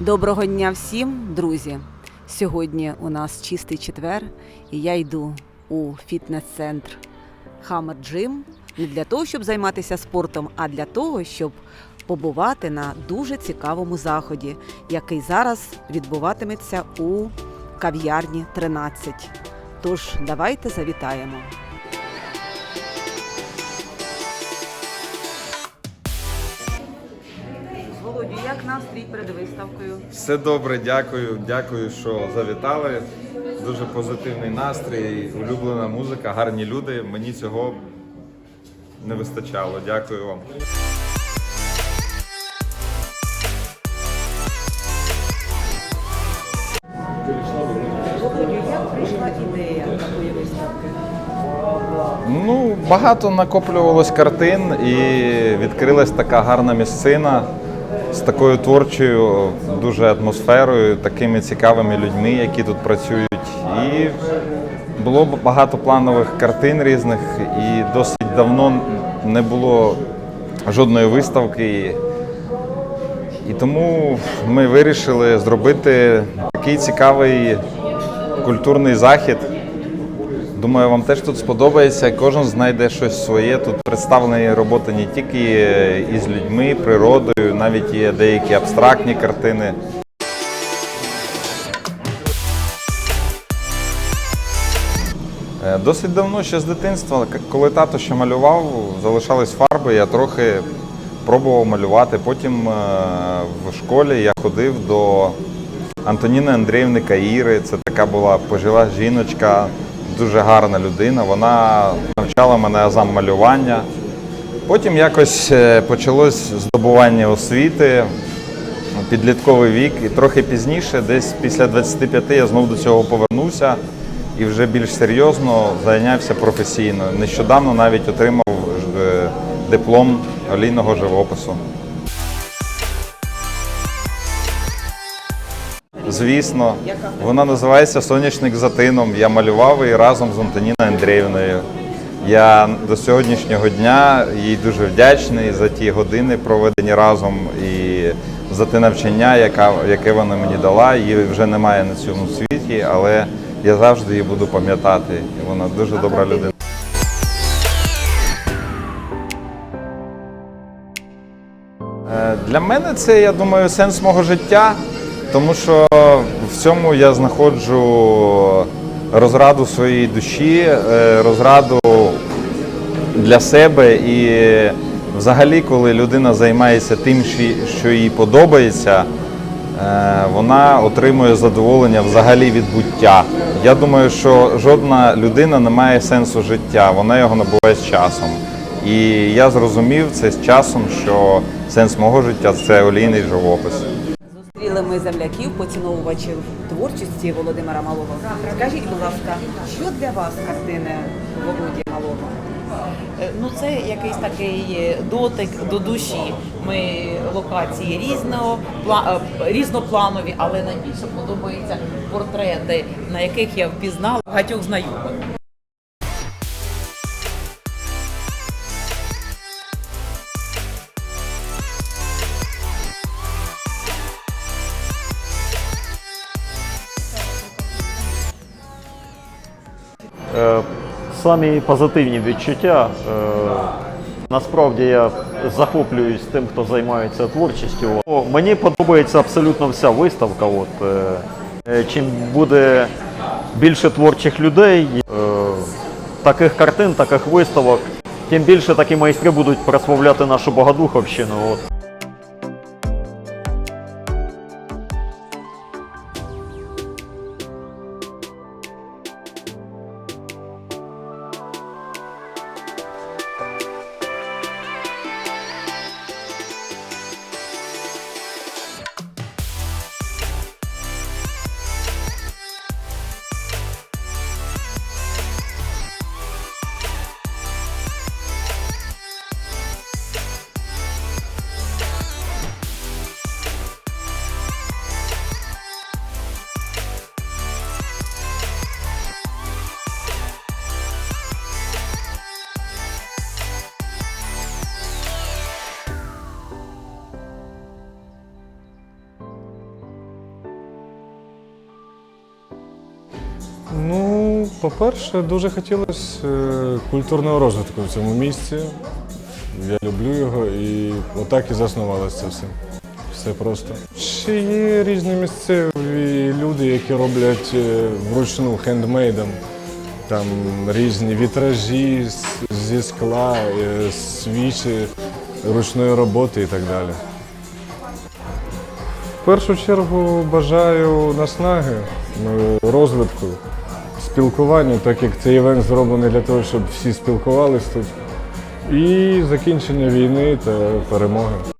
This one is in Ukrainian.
Доброго дня всім, друзі! Сьогодні у нас чистий четвер, і я йду у фітнес-центр Hammer Gym не для того, щоб займатися спортом, а для того, щоб побувати на дуже цікавому заході, який зараз відбуватиметься у кав'ярні 13. Тож давайте завітаємо. Володю, як настрій перед виставкою? Все добре, дякую. Дякую, що завітали. Дуже позитивний настрій, улюблена музика, гарні люди. Мені цього не вистачало. Дякую вам. Як прийшла ідея такої виставки? Ну, багато накоплювалось картин і відкрилась така гарна місцина з такою творчою дуже атмосферою, такими цікавими людьми, які тут працюють. І було багато планових картин різних, і досить давно не було жодної виставки. І тому ми вирішили зробити такий цікавий культурний захід. Думаю, вам теж тут сподобається. Кожен знайде щось своє. Тут представлені роботи не тільки із людьми, природою, навіть є деякі абстрактні картини. Е, Досить давно, ще з дитинства, коли тато ще малював, залишались фарби, я трохи пробував малювати. Потім е, в школі я ходив до Антоніни Андріївни Каїри. Це така була пожила жіночка, дуже гарна людина. Вона навчала мене азам малювання. Потім якось е, почалось здобування освіти, підлітковий вік, і трохи пізніше, десь після 25 я знову до цього повернувся і вже більш серйозно зайнявся професійно. Нещодавно навіть отримав е, диплом олійного живопису. Звісно, вона називається Сонячник за тином. Я малював її разом з Антоніною Андріївною. Я до сьогоднішнього дня їй дуже вдячний за ті години, проведені разом, і за те навчання, яке вона мені дала. Її вже немає на цьому світі, але я завжди її буду пам'ятати. Вона дуже добра людина. Е, Для мене це, я думаю, сенс мого життя, тому що в цьому я знаходжу розраду своєї душі, е, розраду для себе. І взагалі, коли людина займається тим, що їй подобається, е, вона отримує задоволення взагалі від буття. Я думаю, що жодна людина не має сенсу життя, вона його набуває з часом. І я зрозумів це з часом, що сенс мого життя це олійний живопис. Ми земляків, поціновувачів творчості Володимира Малого. Скажіть, будь ласка, що для вас картини Володі Малого? Е, Ну, це якийсь такий дотик до душі. Ми локації різного е, різнопланові, але найбільше подобаються портрети, на яких я впізнала багатьох знайомих. Самі позитивні відчуття. Е, Насправді я захоплююсь тим, хто займається творчістю. Мені подобається абсолютно вся виставка. От, е, е, чим буде більше творчих людей, е, таких картин, таких виставок, тим більше такі майстри будуть прославляти нашу Богодуховщину. От. Ну, по-перше, дуже хотілося е, культурного розвитку в цьому місці. Я люблю його і отак і заснувалося це все. Все просто. Ще є різні місцеві люди, які роблять е, вручну хендмейдом. Там різні вітражі зі скла, е, свічі ручної роботи і так далі. В першу чергу бажаю наснаги, розвитку, спілкування, так як цей івент зроблений для того, щоб всі спілкувалися тут. І закінчення війни та перемоги.